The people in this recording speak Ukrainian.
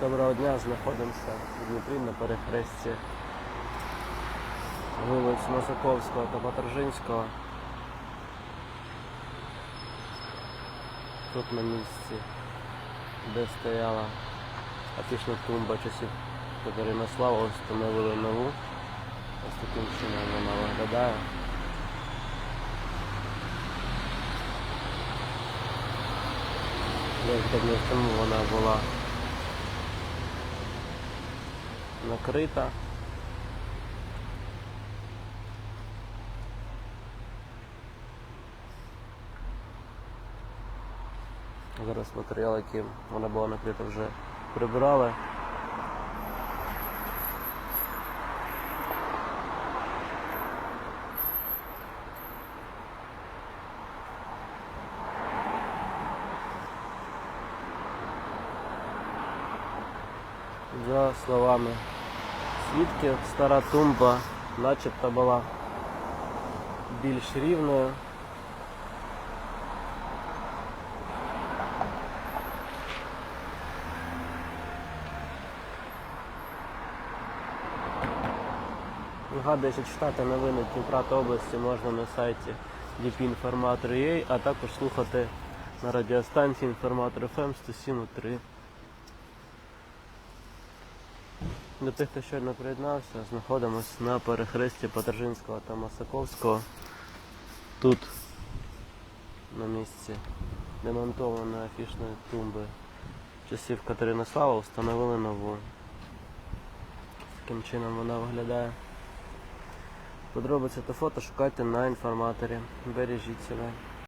Доброго дня, знаходимося в Дніпрі на перехресті вулиць Мосаковського та Паторжинського. Тут на місці, де стояла афішна тумба часів Катерина Слава, встановили нову. Ось таким чином вона виглядає. Як днів тому вона була накрита. Зараз матеріал, яким вона була накрита, вже прибрали. За словами свідків, стара тумба начебто була більш рівною. Нагадую, що читати новини Дніпра області можна на сайті dpinformator.ua, а також слухати на радіостанції Інформатор FM 107.3. До тих, хто щойно приєднався, знаходимося на перехресті Паторжинського та Масаковського. Тут, на місці демонтованої афішної тумби часів Катерини Слава, встановили нову. Таким чином вона виглядає. Подробиці та фото шукайте на інформаторі. Бережіть себе.